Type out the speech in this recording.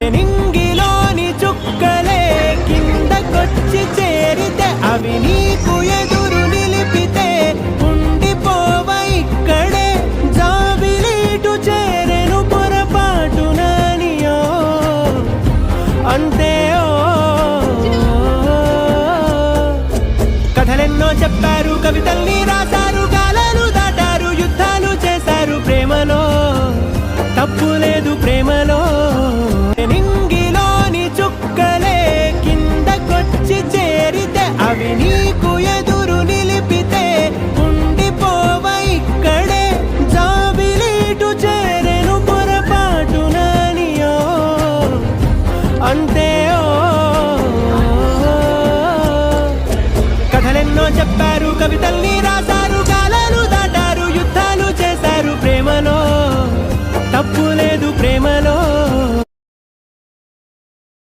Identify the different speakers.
Speaker 1: నింగిలోని చుక్కలే కిందకొచ్చి చేరితే అవి నీకు ఎదురు నిలిపితే ఉండిపోవ ఇక్కడే. జాబిలీటు చేరెను పొరపాటు నానియో అంతే కథలెన్నో చెప్పారు కవితల్ని రాశారు అవి నీకు ఎదురు నిలిపితే ఉండిపోవైక్కడే జాబిలీటు చేరెను పొరపాటు నానియో అంతే కథలెన్నో చెప్పారు కవితల్ని రాశారు కాలాలు దాటారు యుద్ధాలు చేశారు ప్రేమలో. తప్పు లేదు ప్రేమలో.